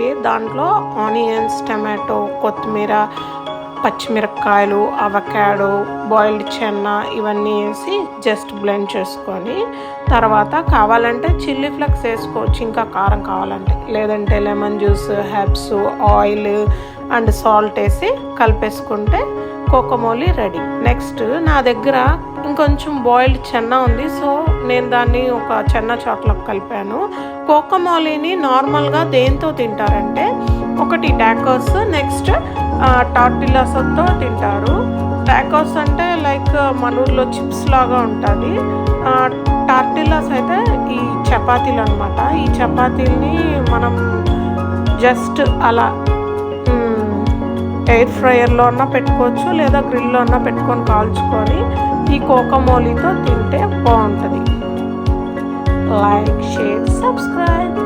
కోకోమోలీకి దాంట్లో onions tomato కొత్తిమీర పచ్చిమిరపకాయలు అవకాడో బాయిల్డ్ చెన్న ఇవన్నీ వేసి జస్ట్ బ్లెండ్ చేసుకొని తర్వాత కావాలంటే చిల్లీ ఫ్లెక్స్ వేసుకోవచ్చు. ఇంకా కారం కావాలంటే. లేదంటే lemon juice herbs oil and salt వేసి కలిపేసుకుంటే కోకోమోలి రెడీ. నెక్స్ట్ నా దగ్గర ఇంకొంచెం బాయిల్డ్ చెన్న ఉంది. సో నేను దాన్ని ఒక చెన్న చాట్లోకి కలిపాను. కోకోమోలీని నార్మల్గా దేంతో తింటారంటే ఒకటి టాకోస్ నెక్స్ట్ టార్టిలాసతో తింటారు. టాకోస్ అంటే లైక్ మన ఊర్లో చిప్స్ లాగా ఉంటుంది. టార్టిలాస్ అయితే ఈ చపాతీలు అనమాట ఈ చపాతీని మనం జస్ట్ అలా ఎయిర్ ఫ్రైయర్లో అన్నా పెట్టుకోవచ్చు లేదా గ్రిల్లో అన్నా పెట్టుకొని కాల్చుకొని ఈ కోకమోలీతో తింటే బాగుంటుంది. Like share subscribe.